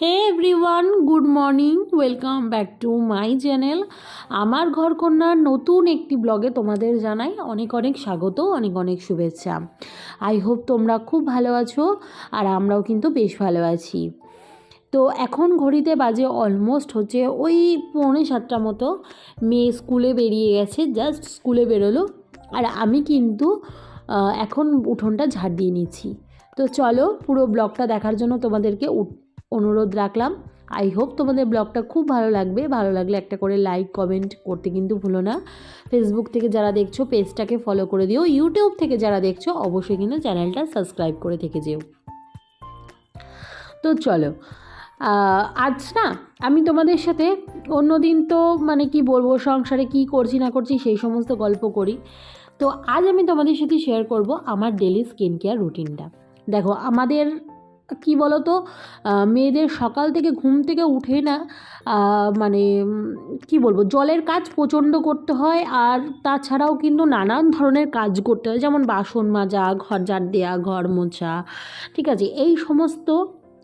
Hey everyone good morning welcome back to my channel আমার ঘর কন্যার নতুন একটি ব্লগে তোমাদের জানাই অনেক অনেক স্বাগত, অনেক অনেক শুভেচ্ছা। আই হোপ তোমরা খুব ভালো আছো আর আমরাও কিন্তু বেশ ভালো আছি। তো এখন ঘড়িতে বাজে অলমোস্ট হচ্ছে ওই পৌনে সাতটা মতো। মেয়ে স্কুলে বেরিয়ে গেছে জাস্ট স্কুলে বেরোলো। আর আমি কিন্তু এখন উঠোনটা ঝাড় দিয়ে নিচ্ছি। তো চলো পুরো ব্লগটা দেখার জন্য তোমাদেরকে অনুরোধ রাখলাম। আই হোপ তোমাদের ব্লগটা খুব ভালো লাগবে। ভালো লাগলে একটা করে লাইক কমেন্ট করতে কিন্তু ভুলো না। ফেসবুক থেকে যারা দেখছ পেজটাকে ফলো করে দিও। ইউটিউব থেকে যারা দেখছ, অবশ্যই কিন্তু চ্যানেলটা সাবস্ক্রাইব করে থেকে যেও। তো চলো আজ না, আমি তোমাদের সাথে অন্য দিন তো মানে কি বলব, সংসারে কি করছি, না করছি, সেই সমস্ত গল্প করি। তো আজ আমি তোমাদের সাথে শেয়ার করব আমার ডেলি স্কিন কেয়ার রুটিনটা দেখো, আমাদের কি বলো তো মেয়েদের সকাল থেকে ঘুম থেকে উঠে না মানে কি বলব? জলের কাজ প্রচণ্ড করতে হয় আর তাছাড়াও কিন্তু নানান ধরনের কাজ করতে হয়। যেমন বাসন মাজা, ঘর ঝাড় দেওয়া ঘর মোছা, ঠিক আছে? এই সমস্ত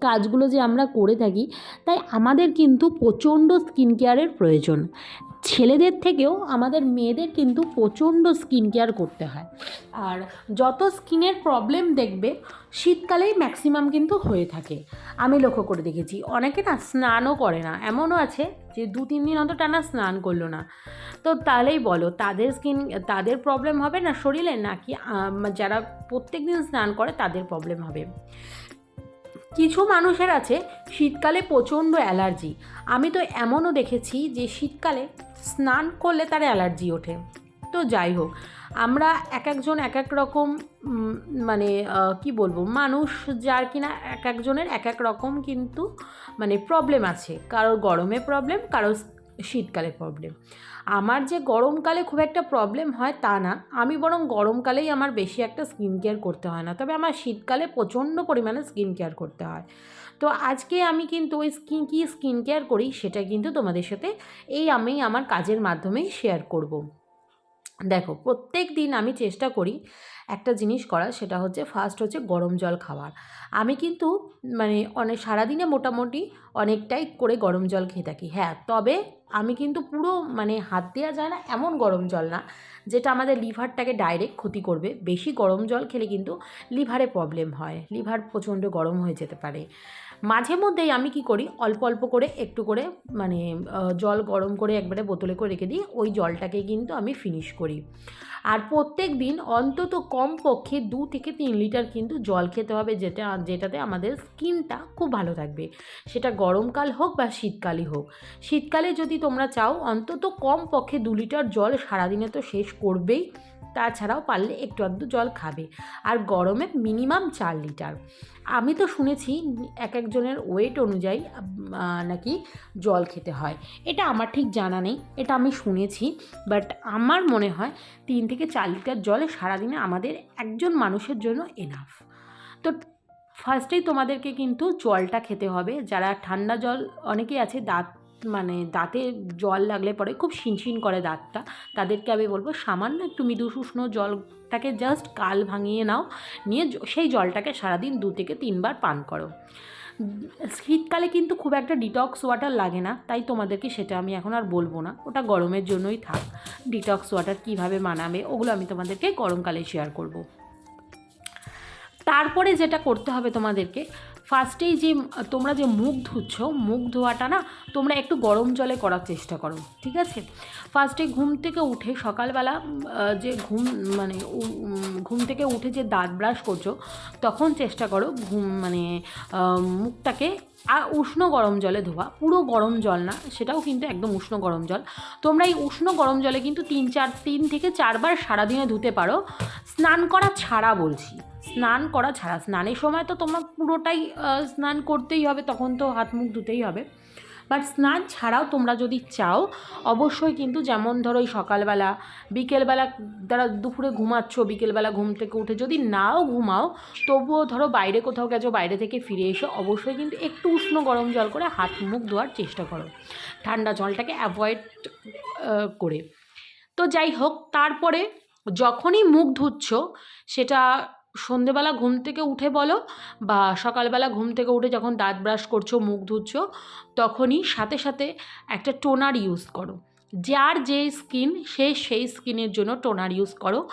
কাজগুলো যে আমরা করে থাকি, তাই আমাদের কিন্তু প্রচণ্ড স্কিন কেয়ারের প্রয়োজন। ছেলেদের থেকেও আমাদের মেয়েদের কিন্তু প্রচণ্ড স্কিন কেয়ার করতে হয়। আর যত স্কিনের প্রবলেম দেখবে, শীতকালেই ম্যাক্সিমাম কিন্তু হয়ে থাকে। আমি লক্ষ্য করে দেখেছি, অনেকে না স্নানও করে না। এমনও আছে যে দু, তিন দিন অত টানা স্নান করল না। তো তাহলেই বলো, তাদের স্কিন তাদের প্রবলেম হবে না শরীরে? নাকি যারা প্রত্যেক দিন স্নান করে, তাদের প্রবলেম হবে। কিছু মানুষের আছে শীতকালে প্রচণ্ড অ্যালার্জি। আমি তো এমনও দেখেছি যে শীতকালে স্নান করলে তার অ্যালার্জি ওঠে। তো যাই হোক, আমরা এক একজন এক এক রকম মানে কি বলব, মানুষ যার কিনা এক একজনের এক এক রকম কিন্তু মানে প্রবলেম আছে। কারোর গরমে প্রবলেম কারোর শীতকালে প্রবলেম আমার যে গরমকালে খুব একটা প্রবলেম হয় তা না, আমি বরং গরমকালেই আমার বেশি একটা স্কিন কেয়ার করতে হয় না। তবে আমার শীতকালে প্রচণ্ড পরিমাণে স্কিন কেয়ার করতে হয়। তো আজকে আমি কিন্তু ওই স্কিন কী স্কিন কেয়ার করি সেটা কিন্তু তোমাদের সাথে এই আমি আমার কাজের মাধ্যমেই শেয়ার করব। দেখো, প্রত্যেক দিন আমি চেষ্টা করি একটা জিনিস করার, সেটা হচ্ছে ফার্স্ট হচ্ছে গরম জল খাওয়ার। আমি কিন্তু মানে অনেক, সারাদিনে মোটামুটি অনেকটাই করে গরম জল খেয়ে থাকি হ্যাঁ। তবে আমি কিন্তু পুরো মানে হাত দেওয়া যায় না, এমন গরম জল না, যেটা আমাদের লিভারটাকে ডাইরেক্ট ক্ষতি করবে। বেশি গরম জল খেলে কিন্তু লিভারে প্রবলেম হয়, লিভার প্রচণ্ড গরম হয়ে যেতে পারে। মাঝে মধ্যেই আমি কি করি, অল্প অল্প করে একটু করে মানে জল গরম করে একবারে বোতলে করে রেখে দিই, ওই জলটাকে কিন্তু আমি ফিনিশ করি। আর প্রত্যেক দিন অন্তত কমপক্ষে দু থেকে তিন লিটার কিন্তু জল খেতে হবে, যেটা, যেটাতে আমাদের স্কিনটা খুব ভালো থাকবে। সেটা গরমকাল হোক বা শীতকালই হোক। শীতকালে যদি তোমরা চাও, অন্তত কমপক্ষে দু লিটার জল সারাদিনে তো শেষ করবেই। তাছাড়াও পারলে একটু আধটু জল খাবে। আর গরমে মিনিমাম চার লিটার আমি তো শুনেছি এক একজনের ওয়েট অনুযায়ী নাকি জল খেতে হয়। এটা আমার ঠিক জানা নেই, এটা আমি শুনেছি। বাট আমার মনে হয় তিন থেকে চার লিটার জলে সারাদিনে আমাদের একজন মানুষের জন্য এনাফ তো ফার্স্টেই তোমাদেরকে কিন্তু জলটা খেতে হবে। যারা ঠান্ডা জল, অনেকেই আছে দাঁত মানে দাঁতে জল লাগলে পরে খুব শিনশিন করে দাঁতটা। তাদেরকে আমি বলব, সামান্য একটু মৃদু শুষ্ণ জলটাকে জাস্ট কাল ভাঙিয়ে নাও, নিয়ে সেই জলটাকে সারাদিন দু থেকে তিনবার পান করো। শীতকালে কিন্তু খুব একটা ডিটক্স ওয়াটার লাগে না, তাই তোমাদেরকে সেটা আমি এখন আর বলব না। ওটা গরমের জন্যই থাক। ডিটক্স ওয়াটার কীভাবে মানাবে, ওগুলো আমি তোমাদেরকে গরমকালে শেয়ার করব। তারপরে যেটা করতে হবে তোমাদেরকে ফার্স্টেই যে, তোমরা যে মুখ ধুচ্ছ, মুখ ধোয়াটা না, তোমরা একটু গরম জলে করার চেষ্টা করো, ঠিক আছে? ফার্স্টে ঘুম থেকে উঠে সকালবেলা যে ঘুম মানে ঘুম থেকে উঠে যে দাঁত ব্রাশ করছ, তখন চেষ্টা করো ঘুম মানে মুখটাকে আর উষ্ণ গরম জলে ধোয়া, পুরো গরম জল না, সেটাও কিন্তু একদম উষ্ণ গরম জল। তোমরা এই উষ্ণ গরম জলে কিন্তু তিন চার, তিন থেকে চারবার সারাদিনে ধুতে পারো। স্নান করা ছাড়া বলছি, স্নান করা ছাড়া। স্নানের সময় তো তোমার পুরোটাই স্নান করতেই হবে, তখন তো হাত মুখ ধুতেই হবে। বাট স্নান ছাড়াও তোমরা যদি চাও, অবশ্যই কিন্তু যেমন ধরো ওই সকালবেলা, বিকেলবেলা যারা দুপুরে ঘুমাচ্ছ, বিকেলবেলা ঘুম থেকে উঠে যদি নাও ঘুমাও, তবুও ধরো বাইরে কোথাও গেছো, বাইরে থেকে ফিরে এসো, অবশ্যই কিন্তু একটু উষ্ণ গরম জল করে হাত মুখ ধোয়ার চেষ্টা করো। ঠান্ডা জলটাকে অ্যাভয়েড করে। তো যাই হোক, তারপরে যখনই মুখ ধুচ্ছ, সেটা সন্ধেবেলা ঘুম থেকে উঠে বলো বা সকালবেলা ঘুম থেকে উঠে যখন দাঁত ব্রাশ করছ, মুখ ধুচ্ছ, তখনই সাথে সাথে একটা টোনার ইউজ করো। যার যে স্কিন সে সেই স্কিনের জন্য টোনার ইউজ করো।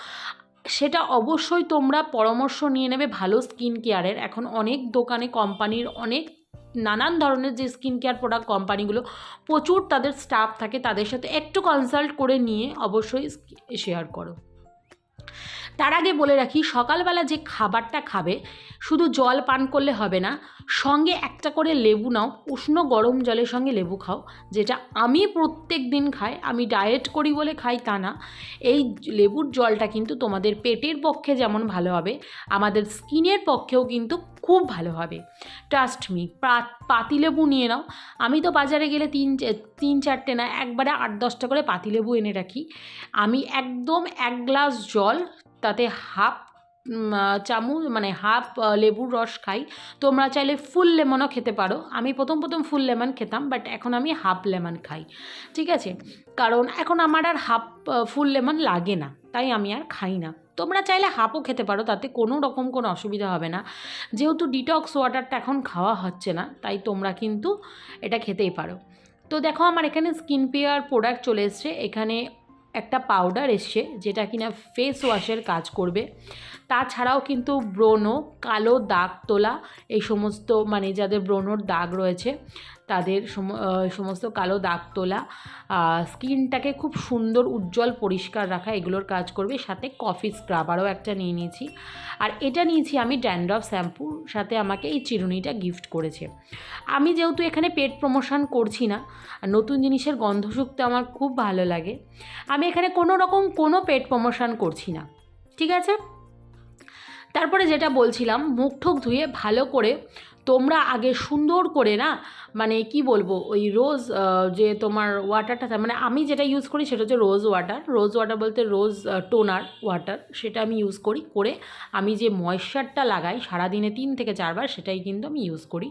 সেটা অবশ্যই তোমরা পরামর্শ নিয়ে নেবে ভালো স্কিন কেয়ারের এখন অনেক দোকানে কোম্পানির অনেক নানান ধরনের যে স্কিন কেয়ার প্রোডাক্ট কোম্পানিগুলো প্রচুর তাদের স্টাফ থাকে, তাদের সাথে একটু কনসাল্ট করে নিয়ে অবশ্যই শেয়ার করো। তার আগে বলে রাখি, সকালবেলা যে খাবারটা খাবে, শুধু জল পান করলে হবে না, সঙ্গে একটা করে লেবু নাও, উষ্ণ গরম জলের সঙ্গে লেবু খাও, যেটা আমি প্রত্যেক দিন খাই, আমি ডায়েট করি বলে খাই তা না। এই লেবুর জলটা কিন্তু তোমাদের পেটের পক্ষে যেমন ভালো হবে, আমাদের স্কিনের পক্ষেও কিন্তু খুব ভালো হবে। ট্রাস্ট মি পাতিলেবু নিয়ে নাও। আমি তো বাজারে গেলে তিন তিন চারটে না, একবারে আট, দশটা করে পাতিলেবু এনে রাখি। আমি একদম এক গ্লাস জল তাতে হাফ চামচ মানে হাফ লেবুর রস খাই। তোমরা চাইলে ফুল লেমনও খেতে পারো। আমি প্রথম প্রথম ফুল লেমন খেতাম বাট এখন আমি হাফ লেমন খাই। ঠিক আছে? কারণ এখন আমার আর হাফ ফুল লেমন লাগে না, তাই আমি আর খাই না। তোমরা চাইলে হাফও খেতে পারো, তাতে কোনো রকম কোনো অসুবিধা হবে না। যেহেতু ডিটক্স ওয়াটারটা এখন খাওয়া হচ্ছে না, তাই তোমরা কিন্তু এটা খেতেই পারো। তো দেখো, আমার এখানে স্কিন পেয়ার প্রোডাক্ট চলে এসছে। এখানে একটা পাউডার এসছে যেটা কিনা ফেস ওয়াশের কাজ করবে। তাছাড়াও কিন্তু ব্রণ, কালো দাগ তোলা, এই সমস্ত মানে যাদের ব্রণর দাগ রয়েছে, তাদের সমস্ত কালো দাগ তোলা স্কিনটাকে খুব সুন্দর, উজ্জ্বল, পরিষ্কার রাখা, এগুলোর কাজ করবে। সাথে কফি স্ক্রাবারও একটা নিয়ে নিয়েছি। আর এটা নিয়েছি আমি ড্যান্ড্রফ শ্যাম্পুর সাথে আমাকে এই চিরুনিটা গিফট করেছে। আমি যেহেতু এখানে পেট প্রমোশন করছি না নতুন জিনিসের গন্ধ শুকতে আমার খুব ভালো লাগে, আমি এখানে কোনো রকম কোনো পেট প্রমোশন করছি না। ঠিক আছে? তারপরে যেটা বলছিলাম, মুখ ঠুক ধুয়ে ভালো করে তোমরা আগে সুন্দর করে না মানে কি বলব, ওই রোজ যে তোমার ওয়াটারটা মানে আমি যেটা ইউজ করি সেটা হচ্ছে রোজ ওয়াটার রোজ ওয়াটার বলতে রোজ টোনার ওয়াটার সেটা আমি ইউজ করি করে আমি যে ময়েশ্চারটা লাগাই সারাদিনে তিন থেকে চারবার, সেটাই কিন্তু আমি ইউজ করি।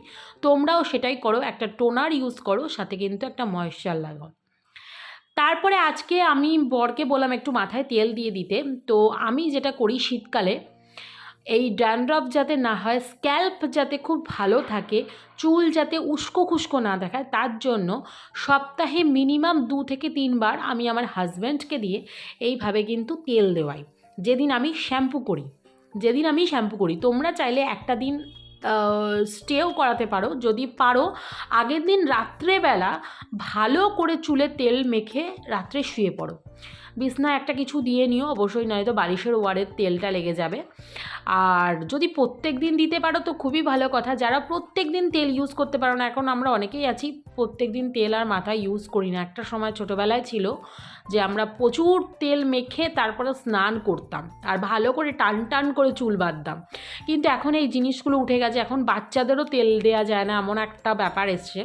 তোমরাও সেটাই করো, একটা টোনার ইউজ করো, সাথে কিন্তু একটা ময়েশ্চার লাগাও। তারপরে আজকে আমি বরকে বললাম একটু মাথায় তেল দিয়ে দিতে, তো আমি যেটা করি শীতকালে এই ড্যান্ড্রফ যাতে না হয়, স্ক্যাল্প যাতে খুব ভালো থাকে, চুল যাতে উস্কো খুস্কো না দেখায়, তার জন্য সপ্তাহে মিনিমাম দু থেকে তিনবার আমি আমার হাজব্যান্ডকে দিয়ে এইভাবে কিন্তু তেল দেওয়াই। যেদিন আমি শ্যাম্পু করি, যেদিন আমি শ্যাম্পু করি, তোমরা চাইলে একটা দিন স্টেও করাতে পারো। যদি পারো, আগের দিন রাত্রেবেলা ভালো করে চুলে তেল মেখে রাত্রে শুয়ে পড়ো। বিছনা একটা কিছু দিয়ে নিও, অবশ্যই নয়তো বালিশের ওয়ারের তেলটা লেগে যাবে। আর যদি প্রত্যেক দিন দিতে পারো তো খুবই ভালো কথা। যারা প্রত্যেক দিন তেল ইউজ করতে পারো না, এখন আমরা অনেকেই আছি, প্রত্যেক দিন তেল আর মাথায় ইউজ করি না। একটা সময় ছোটোবেলায় ছিল যে আমরা প্রচুর তেল মেখে তারপরে স্নান করতাম। আর ভালো করে টান টান করে চুল বাঁধতাম। কিন্তু এখন এই জিনিসগুলো উঠে গেছে এখন বাচ্চাদেরও তেল দেওয়া যায় না, এমন একটা ব্যাপার এসছে।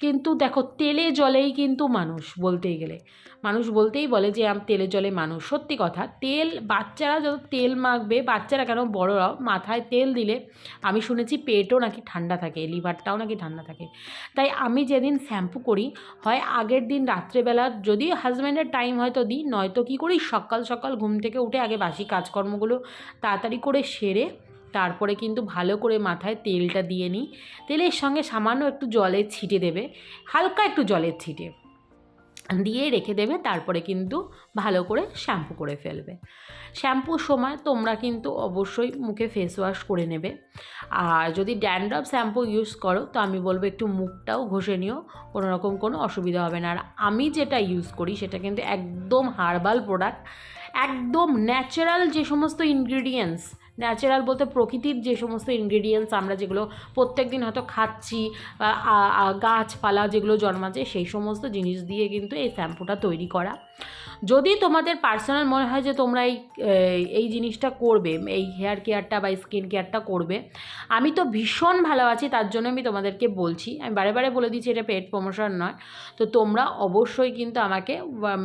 কিন্তু দেখো, তেলে জলেই কিন্তু মানুষ বলতেই গেলে। মানুষ বলতেই বলে যে তেলে জলে মানুষ। সত্যি কথা, তেল, বাচ্চারা যত তেল মাখবে, বাচ্চারা কেন বড়রাও মাথায় তেল দিলে, আমি শুনেছি পেটও নাকি ঠান্ডা থাকে, লিভারটাও নাকি ঠান্ডা থাকে। তাই আমি যেদিন শ্যাম্পু করি, হয় আগের দিন রাত্রেবেলা, যদি হাজব্যান্ডের টাইম হয়তো দিই, নয়তো কী করি, সকাল সকাল ঘুম থেকে উঠে আগে বাসি কাজকর্মগুলো তাড়াতাড়ি করে সেরে তারপরে কিন্তু ভালো করে মাথায় তেলটা দিয়ে নিই। তেলের সঙ্গে সামান্য একটু জলের ছিটে দেবে, হালকা একটু জলের ছিটে। দিয়ে রেখে দেবে, তারপরে কিন্তু ভালো করে শ্যাম্পু করে ফেলবে। শ্যাম্পুর সময় তোমরা কিন্তু অবশ্যই মুখে ফেস ওয়াশ করে নেবে। আর যদি ড্যান্ড্রফ শ্যাম্পু ইউজ করো, তো আমি বলব একটু মুখটাও ঘষে নিও, কোনো রকম কোনো অসুবিধা হবে না। আর আমি যেটা ইউজ করি, সেটা কিন্তু একদম হার্বাল প্রোডাক্ট একদম ন্যাচারাল যে সমস্ত ইনগ্রিডিয়েন্টস ন্যাচারাল বলতে প্রকৃতির যে সমস্ত ইনগ্রিডিয়েন্টস আমরা যেগুলো প্রত্যেক দিন হয়তো খাচ্ছি গাছপালা যেগুলো জন্মাচ্ছে, সেই সমস্ত জিনিস দিয়ে কিন্তু এই শ্যাম্পুটা তৈরি করা। যদি তোমাদের পার্সোনাল মনে হয় যে তোমরা এই এই জিনিসটা করবে, এই হেয়ার কেয়ারটা বা স্কিন কেয়ারটা করবে, আমি তো ভীষণ ভালো আছি, তার জন্য আমি তোমাদেরকে বলছি, আমি বারে বারে বলে দিচ্ছি এটা পেট প্রমোশন নয়, তো তোমরা অবশ্যই কিন্তু আমাকে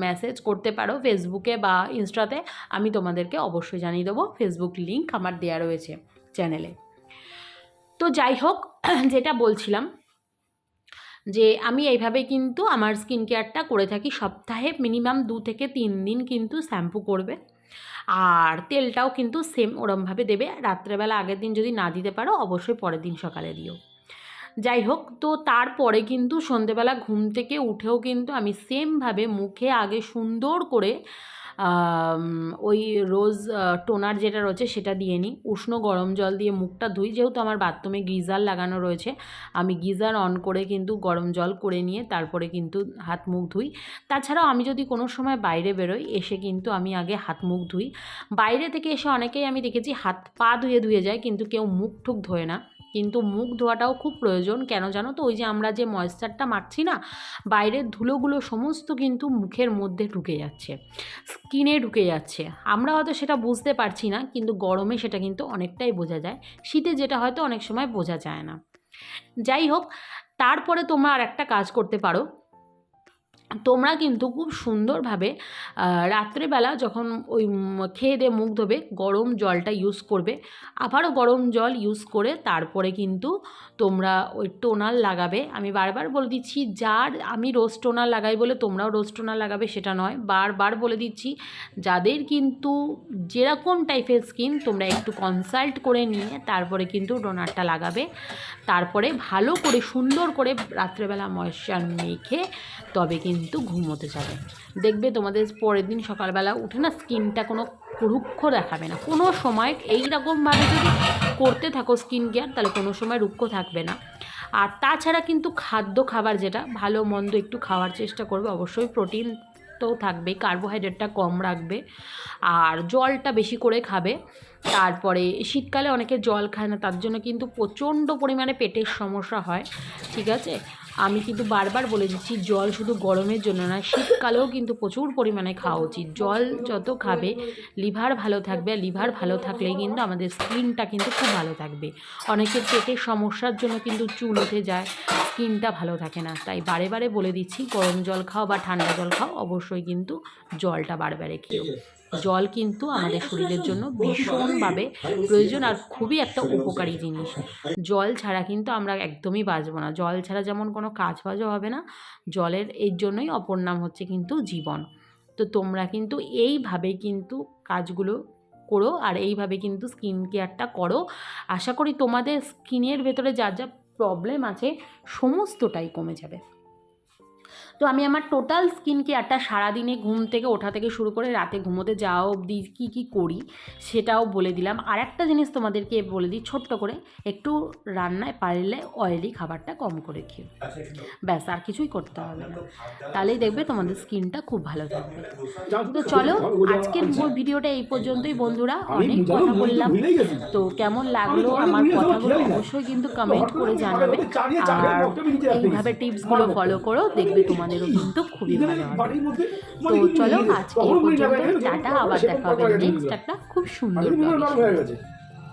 মেসেজ করতে পারো ফেসবুকে বা ইনস্টাতে আমি তোমাদেরকে অবশ্যই জানিয়ে দেবো ফেসবুক লিঙ্ক আমার দেওয়া রয়েছে চ্যানেলে তো যাই হোক, যেটা বলছিলাম যে আমি এইভাবে কিন্তু আমার স্কিন কেয়ারটা করে থাকি। সপ্তাহে মিনিমাম দু থেকে তিন দিন কিন্তু শ্যাম্পু করবে। আর তেলটাও কিন্তু সেম ওরমভাবে দেবে। রাত্রেবেলা আগের দিন যদি না দিতে পারো, অবশ্যই পরের দিন সকালে দিও। যাই হোক, তো তারপরে কিন্তু সন্ধেবেলা ঘুম থেকে উঠেও কিন্তু আমি সেমভাবে মুখে আগে সুন্দর করে ওই রোজ টোনার যেটা রয়েছে সেটা দিয়ে নিই। উষ্ণ গরম জল দিয়ে মুখটা ধুই, যেহেতু আমার বাথরুমে গিজার লাগানো রয়েছে, আমি গিজার অন করে কিন্তু গরম জল করে নিয়ে তারপরে কিন্তু হাত মুখ ধুই। তাছাড়াও আমি যদি কোনো সময় বাইরে বেরোই, এসে কিন্তু আমি আগে হাত মুখ ধুই। বাইরে থেকে এসে অনেকেই আমি দেখেছি হাত পা ধুয়ে ধুয়ে যায়, কিন্তু কেউ মুখ টুক ধোয় না। কিন্তু মুখ ধোয়াটাও খুব প্রয়োজন। কেন জানো তো? ওই যে আমরা যে ময়েশ্চারটা মারছি না, বাইরের ধুলোগুলো সমস্ত কিন্তু মুখের মধ্যে ঢুকে যাচ্ছে স্কিনে ঢুকে যাচ্ছে। আমরা হয়তো সেটা বুঝতে পারছি না, কিন্তু গরমে সেটা কিন্তু অনেকটাই বোঝা যায়। শীতে যেটা হয়তো অনেক সময় বোঝা যায় না। যাই হোক, তারপরে তোমরা আর একটা কাজ করতে পারো। তোমরা কিন্তু খুব সুন্দরভাবে রাত্রেবেলা যখন ওই খেয়ে দিয়ে মুখ ধোবে, গরম জলটা ইউজ করবে, আবারও গরম জল ইউজ করে তারপরে কিন্তু তোমরা ওই টোনার লাগাবে। আমি বারবার বলে দিচ্ছি, যার আমি রোজ টোনার লাগাই বলে তোমরাও রোজ টোনার লাগাবে সেটা নয়, বারবার বলে দিচ্ছি, যাদের কিন্তু যেরকম টাইপের স্কিন তোমরা একটু কনসাল্ট করে নিয়ে তারপরে কিন্তু টোনারটা লাগাবে। তারপরে ভালো করে সুন্দর করে রাত্রেবেলা ময়শ্চার মেখে তবে কিন্তু ঘুমোতে যাবে। দেখবে তোমাদের পরের দিন সকালবেলা উঠে না স্কিনটা কোনো রুক্ষ দেখাবে না। কোনো সময় এই রকমভাবে যদি করতে থাকো স্কিন কেয়ার, তাহলে কোনো সময় রুক্ষ থাকবে না। আর তাছাড়া কিন্তু খাদ্য খাবার যেটা, ভালো মন্দ একটু খাওয়ার চেষ্টা করবে। অবশ্যই প্রোটিন তো থাকবে কার্বোহাইড্রেটটা কম রাখবে। আর জলটা বেশি করে খাবে। তারপরে শীতকালে অনেকে জল খায় না, তার জন্য কিন্তু প্রচণ্ড পরিমাণে পেটের সমস্যা হয়। ঠিক আছে? আমি কিন্তু বারবার বলে দিচ্ছি, জল শুধু গরমের জন্য না শীতকালেও কিন্তু প্রচুর পরিমাণে খাওয়া উচিত। জল যত খাবে, লিভার ভালো থাকবে আর লিভার ভালো থাকলেই কিন্তু আমাদের স্কিনটা কিন্তু খুব ভালো থাকবে। অনেকের পেটের সমস্যার জন্য কিন্তু চুল উঠে যায়, স্কিনটা ভালো থাকে না। তাই বারে বারে বলে দিচ্ছি, গরম জল খাও বা ঠান্ডা জল খাও, অবশ্যই কিন্তু জলটা বারবারে খেও জল কিন্তু আমাদের শরীরের জন্য ভীষণভাবে প্রয়োজন আর খুবই একটা উপকারী জিনিস। জল ছাড়া কিন্তু আমরা একদমই বাঁচবো না। জল ছাড়া যেমন কোনো কাজ বাজও হবে না জলের এর জন্যই অপর নাম হচ্ছে কিন্তু জীবন। তো তোমরা কিন্তু এইভাবে কিন্তু কাজগুলো করো আর এইভাবে কিন্তু স্কিন কেয়ারটা করো। আশা করি তোমাদের স্কিনের ভেতরে যা যা প্রবলেম আছে সমস্তটাই কমে যাবে। তো আমি আমার টোটাল স্কিন কেয়ারটা সারাদিনে ঘুম থেকে ওঠা থেকে শুরু করে রাতে ঘুমোতে যাওয়া অবধি কী কী করি সেটাও বলে দিলাম। আর একটা জিনিস তোমাদেরকে বলে দিই ছোট্ট করে একটু রান্নায় পারলে অয়েলি খাবারটা কম করে খেও। ব্যাস আর কিছুই করতে হবে না। তাহলেই দেখবে তোমাদের স্কিনটা খুব ভালো থাকবে। তো চলো আজকের ভিডিওটা এই পর্যন্তই বন্ধুরা। অনেক কথা বললাম। তো কেমন লাগল আমার কথাগুলো অবশ্যই কিন্তু কমেন্ট করে জানাবে। আর এইভাবে টিপসগুলো ফলো করো দেখবে তোমাদেরও কিন্তু খুবই ভালো হবে। তো চলো আজকে টাটা আবার দেখা হবে নেক্সট একটা খুব সুন্দর